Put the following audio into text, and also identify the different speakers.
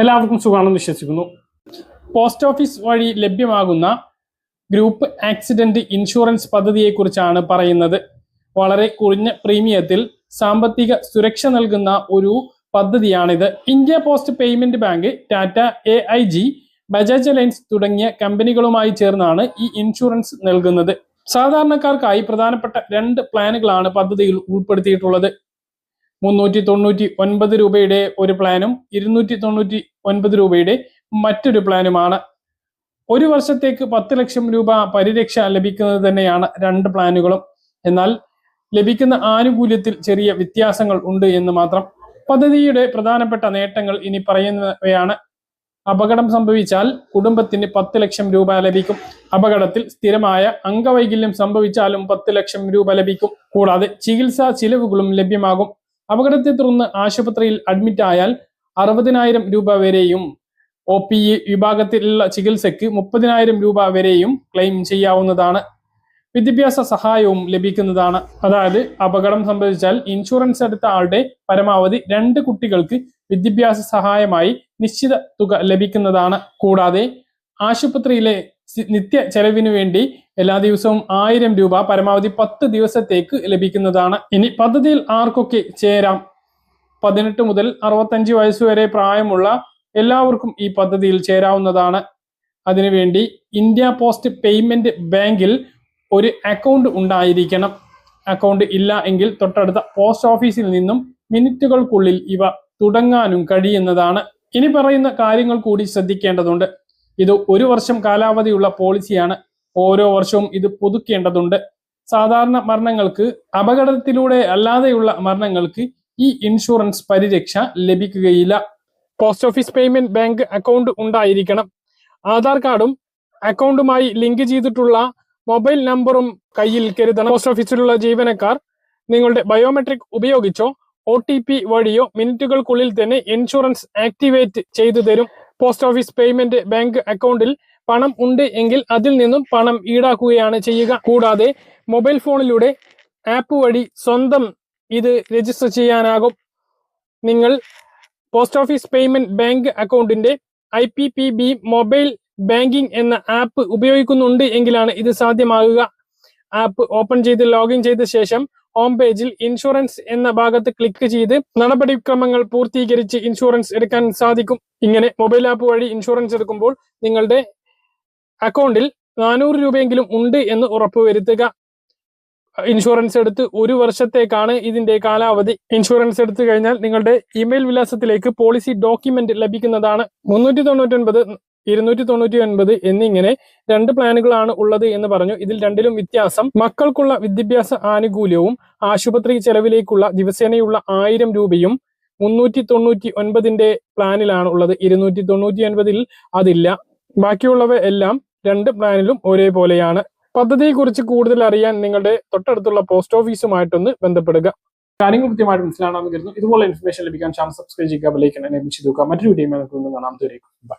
Speaker 1: എല്ലാവർക്കും സുഖമാണെന്ന് വിശ്വസിക്കുന്നു. പോസ്റ്റ് ഓഫീസ് വഴി ലഭ്യമാകുന്ന ഗ്രൂപ്പ് ആക്സിഡന്റ് ഇൻഷുറൻസ് പദ്ധതിയെക്കുറിച്ചാണ് പറയുന്നത്. വളരെ കുറഞ്ഞ പ്രീമിയത്തിൽ സാമ്പത്തിക സുരക്ഷ നൽകുന്ന ഒരു പദ്ധതിയാണിത്. India post payment bank Tata A I G Bajaj Allianz തുടങ്ങിയ കമ്പനികളുമായി ചേർന്നാണ് ഈ ഇൻഷുറൻസ് നൽകുന്നത്. സാധാരണക്കാർക്കായി പ്രധാനപ്പെട്ട രണ്ട് പ്ലാനുകളാണ് പദ്ധതിയിൽ ഉൾപ്പെടുത്തിയിട്ടുള്ളത്. മുന്നൂറ്റി തൊണ്ണൂറ്റി ഒൻപത് രൂപയുടെ ഒരു പ്ലാനും ഇരുന്നൂറ്റി തൊണ്ണൂറ്റി ഒൻപത് രൂപയുടെ മറ്റൊരു പ്ലാനുമാണ്. ഒരു വർഷത്തേക്ക് പത്ത് ലക്ഷം രൂപ പരിരക്ഷ ലഭിക്കുന്നത് തന്നെയാണ് രണ്ട് പ്ലാനുകളും. എന്നാൽ ലഭിക്കുന്ന ആനുകൂല്യത്തിൽ ചെറിയ വ്യത്യാസങ്ങൾ ഉണ്ട് എന്ന് മാത്രം. പദ്ധതിയുടെ പ്രധാനപ്പെട്ട നേട്ടങ്ങൾ ഇനി പറയുന്നവയാണ്. അപകടം സംഭവിച്ചാൽ കുടുംബത്തിന് പത്ത് ലക്ഷം രൂപ ലഭിക്കും. അപകടത്തിൽ സ്ഥിരമായ അംഗവൈകല്യം സംഭവിച്ചാലും പത്ത് ലക്ഷം രൂപ ലഭിക്കും. കൂടാതെ ചികിത്സാ ചിലവുകളും ലഭ്യമാകും. അപകടത്തെ തുടർന്ന് ആശുപത്രിയിൽ അഡ്മിറ്റ് ആയാൽ അറുപതിനായിരം രൂപ വരെയും ഒ പി ഇ വിഭാഗത്തിലുള്ള ചികിത്സയ്ക്ക് മുപ്പതിനായിരം രൂപ വരെയും ക്ലെയിം ചെയ്യാവുന്നതാണ്. വിദ്യാഭ്യാസ സഹായവും ലഭിക്കുന്നതാണ്. അതായത് അപകടം സംഭവിച്ചാൽ ഇൻഷുറൻസ് എടുത്ത ആളുടെ പരമാവധി രണ്ട് കുട്ടികൾക്ക് വിദ്യാഭ്യാസ സഹായമായി നിശ്ചിത തുക ലഭിക്കുന്നതാണ്. കൂടാതെ ആശുപത്രിയിലെ നിത്യ ചെലവിനു വേണ്ടി എല്ലാ ദിവസവും ആയിരം രൂപ പരമാവധി പത്ത് ദിവസത്തേക്ക് ലഭിക്കുന്നതാണ്. ഇനി പദ്ധതിയിൽ ആർക്കൊക്കെ ചേരാം? പതിനെട്ട് മുതൽ അറുപത്തഞ്ച് വയസ്സുവരെ പ്രായമുള്ള എല്ലാവർക്കും ഈ പദ്ധതിയിൽ ചേരാവുന്നതാണ്. അതിനുവേണ്ടി ഇന്ത്യ പോസ്റ്റ് പേയ്മെന്റ് ബാങ്കിൽ ഒരു അക്കൗണ്ട് ഉണ്ടായിരിക്കണം. അക്കൗണ്ട് ഇല്ല എങ്കിൽ തൊട്ടടുത്ത പോസ്റ്റ് ഓഫീസിൽ നിന്നും മിനിറ്റുകൾക്കുള്ളിൽ ഇവ തുടങ്ങാനും കഴിയുന്നതാണ്. ഇനി പറയുന്ന കാര്യങ്ങൾ കൂടി ശ്രദ്ധിക്കേണ്ടതുണ്ട്. ഇത് ഒരു വർഷം കാലാവധിയുള്ള പോളിസിയാണ്. ഓരോ വർഷവും ഇത് പുതുക്കേണ്ടതുണ്ട്. സാധാരണ മരണങ്ങൾക്ക് അപകടത്തിലൂടെ അല്ലാതെയുള്ള മരണങ്ങൾക്ക് ഈ ഇൻഷുറൻസ് പരിരക്ഷ ലഭിക്കുകയില്ല. Post office payment bank account ഉണ്ടായിരിക്കണം. ആധാർ കാർഡും അക്കൗണ്ടുമായി ലിങ്ക് ചെയ്തിട്ടുള്ള മൊബൈൽ നമ്പറും കയ്യിൽ കരുതണം. പോസ്റ്റ് ഓഫീസിലുള്ള ജീവനക്കാർ നിങ്ങളുടെ ബയോമെട്രിക് ഉപയോഗിച്ചോ ഒ ടി പി വഴിയോ മിനിറ്റുകൾക്കുള്ളിൽ തന്നെ ഇൻഷുറൻസ് ആക്ടിവേറ്റ് ചെയ്തു തരും. പോസ്റ്റ് ഓഫീസ് പേയ്മെന്റ് ബാങ്ക് അക്കൗണ്ടിൽ പണം ഉണ്ട് എങ്കിൽ അതിൽ നിന്നും പണം ഈടാക്കുകയാണ് ചെയ്യുക. കൂടാതെ മൊബൈൽ ഫോണിലൂടെ ആപ്പ് വഴി സ്വന്തം ഇത് രജിസ്റ്റർ ചെയ്യാനാകും. നിങ്ങൾ പോസ്റ്റ് ഓഫീസ് പേയ്മെന്റ് ബാങ്ക് അക്കൗണ്ടിന്റെ I P P B mobile banking എന്ന ആപ്പ് ഉപയോഗിക്കുന്നുണ്ട് എങ്കിലാണ് ഇത് സാധ്യമാകുക. ആപ്പ് ഓപ്പൺ ചെയ്ത് ലോഗിൻ ചെയ്ത ശേഷം ഹോം പേജിൽ ഇൻഷുറൻസ് എന്ന ഭാഗത്ത് ക്ലിക്ക് ചെയ്ത് നടപടിക്രമങ്ങൾ പൂർത്തീകരിച്ച് ഇൻഷുറൻസ് എടുക്കാൻ സാധിക്കും. ഇങ്ങനെ മൊബൈൽ ആപ്പ് വഴി ഇൻഷുറൻസ് എടുക്കുമ്പോൾ നിങ്ങളുടെ അക്കൗണ്ടിൽ നാനൂറ് രൂപയെങ്കിലും ഉണ്ട് എന്ന് ഉറപ്പുവരുത്തുക. ഇൻഷുറൻസ് എടുത്ത് ഒരു വർഷത്തേക്കാണ് ഇതിന്റെ കാലാവധി. ഇൻഷുറൻസ് എടുത്തു കഴിഞ്ഞാൽ നിങ്ങളുടെ ഇമെയിൽ വിലാസത്തിലേക്ക് പോളിസി ഡോക്യുമെന്റ് ലഭിക്കുന്നതാണ് മുന്നൂറ്റി തൊണ്ണൂറ്റി ഇരുന്നൂറ്റി തൊണ്ണൂറ്റി ഒൻപത് എന്നിങ്ങനെ രണ്ട് പ്ലാനുകളാണ് ഉള്ളത് എന്ന് പറഞ്ഞു. ഇതിൽ രണ്ടിലും വ്യത്യാസം. മക്കൾക്കുള്ള വിദ്യാഭ്യാസ ആനുകൂല്യവും ആശുപത്രി ചെലവിലേക്കുള്ള ദിവസേനയുള്ള ആയിരം രൂപയും മുന്നൂറ്റി തൊണ്ണൂറ്റി ഒൻപതിന്റെ പ്ലാനിലാണ് ഉള്ളത്. ഇരുന്നൂറ്റി തൊണ്ണൂറ്റി ഒൻപതിൽ അതില്ല. ബാക്കിയുള്ളവ എല്ലാം രണ്ട് പ്ലാനിലും ഒരേപോലെയാണ്. പദ്ധതിയെക്കുറിച്ച് കൂടുതൽ അറിയാൻ നിങ്ങളുടെ തൊട്ടടുത്തുള്ള പോസ്റ്റ് ഓഫീസുമായിട്ടൊന്ന് ബന്ധപ്പെടുക. കാര്യങ്ങൾ കൃത്യമായിട്ട് മനസ്സിലാണെന്ന് കരുതുന്നു. ഇതുപോലെ ഇൻഫർമേഷൻ ലഭിക്കാൻ ചാനൽ സബ്സ്ക്രൈബ് ചെയ്യുക ബെലൈക്കൻ എന്നെ ചെയ്തു മറ്റൊരു വീഡിയോ കാണാം. ബൈ